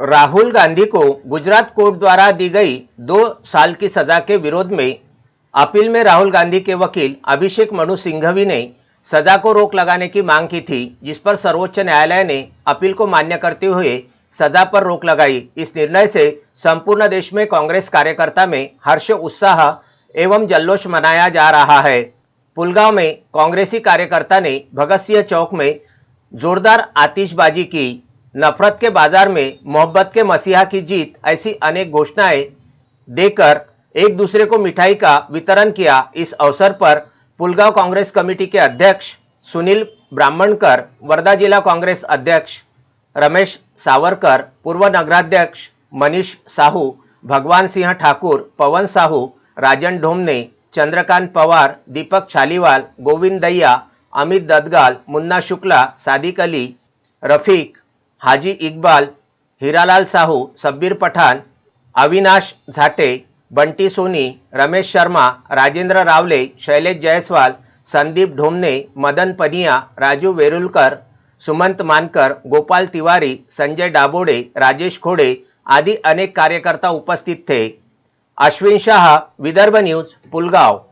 राहुल गांधी को गुजरात कोर्ट द्वारा दी गई दो साल की सजा के विरोध में अपील में राहुल गांधी के वकील अभिषेक मनु सिंघवी ने सजा को रोक लगाने की मांग की थी, जिस पर सर्वोच्च न्यायालय ने अपील को मान्य करते हुए सजा पर रोक लगाई। इस निर्णय से संपूर्ण देश में कांग्रेस कार्यकर्ता में हर्ष, उत्साह एवं जल्लोष मनाया जा रहा है। पुलगांव में कांग्रेसी कार्यकर्ता ने भगत सिंह चौक में जोरदार आतिशबाजी की। नफरत के बाज़ार में मोहब्बत के मसीहा की जीत ऐसी अनेक घोषणाएँ देकर एक दूसरे को मिठाई का वितरण किया। इस अवसर पर पुलगांव कांग्रेस कमेटी के अध्यक्ष सुनील ब्राह्मणकर, वर्धा जिला कांग्रेस अध्यक्ष रमेश सावरकर, पूर्व नगराध्यक्ष मनीष साहू, भगवान सिंह ठाकुर, पवन साहू, राजन ढोमने, चंद्रकांत पवार, दीपक छालीवाल, गोविंद दैया अमित ददगाल, मुन्ना शुक्ला, सादिक अली, रफीक हाजी इक्बाल हिरालाल साहू सब्बीर पठाण अविनाश झाटे बंटी सोनी रमेश शर्मा राजेंद्र रावले शैलेश जयस्वाल संदीप ढोमने मदन पनिया राजू वेरुलकर सुमंत मानकर गोपाल तिवारी संजय डाबोडे राजेश खोडे आदी अनेक कार्यकर्ता उपस्थित थे. अश्विन शाह विदर्भ न्यूज पुलगाव.